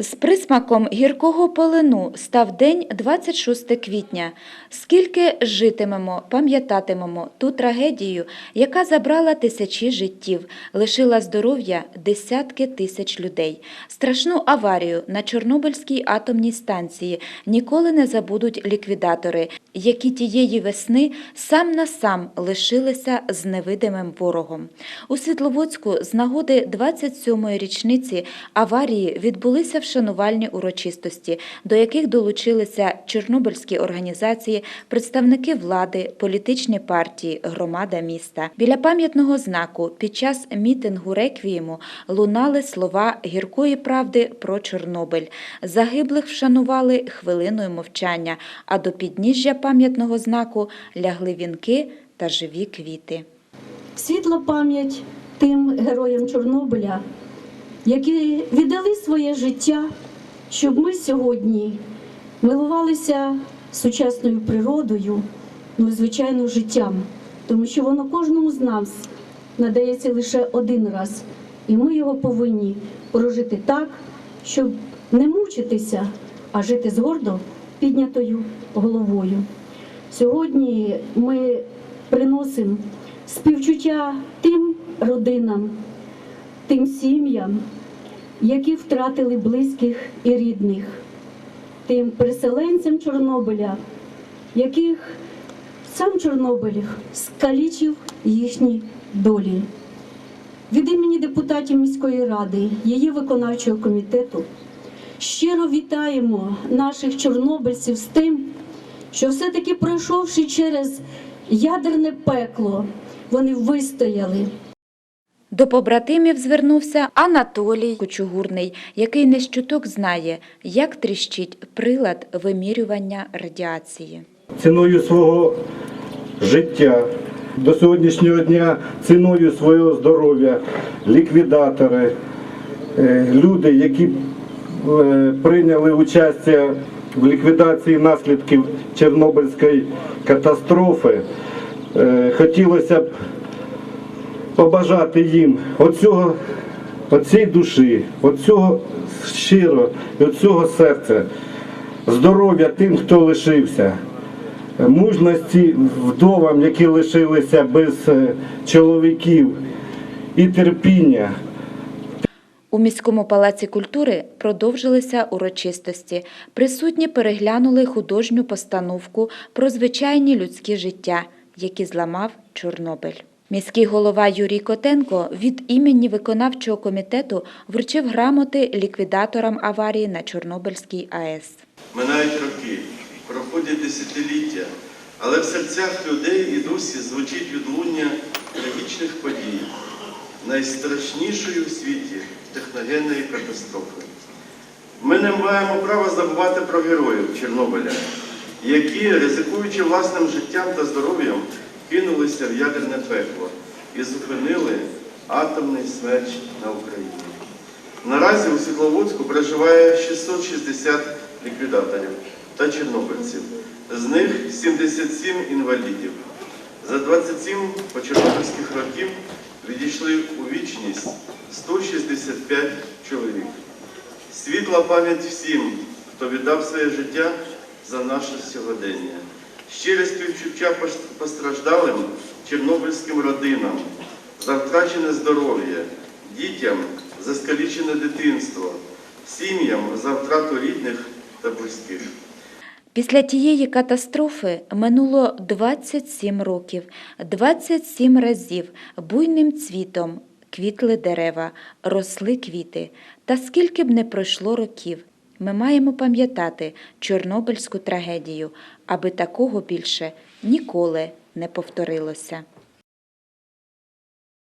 З присмаком гіркого полину став день 26 квітня. Скільки житимемо, пам'ятатимемо ту трагедію, яка забрала тисячі життів, лишила здоров'я десятки тисяч людей. Страшну аварію на Чорнобильській атомній станції ніколи не забудуть ліквідатори, які тієї весни сам на сам лишилися з невидимим ворогом. У Світловодську з нагоди 27-ї річниці аварії відбулися вшанувальні урочистості, до яких долучилися чорнобильські організації, представники влади, політичні партії, громада міста. Біля пам'ятного знаку під час мітингу реквієму лунали слова гіркої правди про Чорнобиль. Загиблих вшанували хвилиною мовчання, а до підніжжя пам'ятного знаку лягли вінки та живі квіти. Світла пам'ять тим героям Чорнобиля, які віддали своє життя, щоб ми сьогодні милувалися сучасною природою, ну і, звичайно, життям, тому що воно кожному з нас надається лише один раз, і ми його повинні прожити так, щоб не мучитися, а жити з гордо піднятою головою. Сьогодні ми приносимо співчуття тим родинам, тим сім'ям, які втратили близьких і рідних, тим переселенцям Чорнобиля, яких сам Чорнобиль скалічив їхні долі. Від імені депутатів міської ради, її виконавчого комітету щиро вітаємо наших чорнобильців з тим, що все-таки пройшовши через ядерне пекло, вони вистояли. До побратимів звернувся Анатолій Кучугурний, який не щуток знає, як тріщить прилад вимірювання радіації. ціною свого життя до сьогоднішнього дня, ціною свого здоров'я, ліквідатори, е, люди, які е, прийняли участь в ліквідації наслідків Чорнобильської катастрофи. Е, Хотілося б побажати їм оцього, оцієї душі, оцього щиро, і оцього серця, здоров'я тим, хто лишився, мужності вдовам, які лишилися без е, чоловіків, і терпіння. У міському палаці культури продовжилися урочистості. Присутні переглянули художню постановку про звичайні людські життя, які зламав Чорнобиль. Міський голова Юрій Котенко від імені виконавчого комітету вручив грамоти ліквідаторам аварії на Чорнобильській АЕС. Минають роки, проходять десятиліття, але в серцях людей і досі звучить відлуння трагічних подій, найстрашнішої у світі техногенної катастрофи. Ми не маємо права забувати про героїв Чорнобиля, які, ризикуючи власним життям та здоров'ям, кинулися в ядерне пекло і зупинили атомний смерч на Україні. Наразі у Світловодську проживає 660 ліквідаторів та чорнобильців. З них 77 інвалідів. За 27 почорнобильських років відійшли у вічність 165 чоловік. Світла пам'ять всім, хто віддав своє життя за наше сьогодення. Щире співчуття пос- постраждалим чорнобильським родинам, за втрачене здоров'я, дітям за скалічене дитинство, сім'ям за втрату рідних та близьких. Після тієї катастрофи минуло 27 років, 27 разів буйним цвітом квітли дерева, росли квіти. Та скільки б не пройшло років, ми маємо пам'ятати Чорнобильську трагедію, аби такого більше ніколи не повторилося.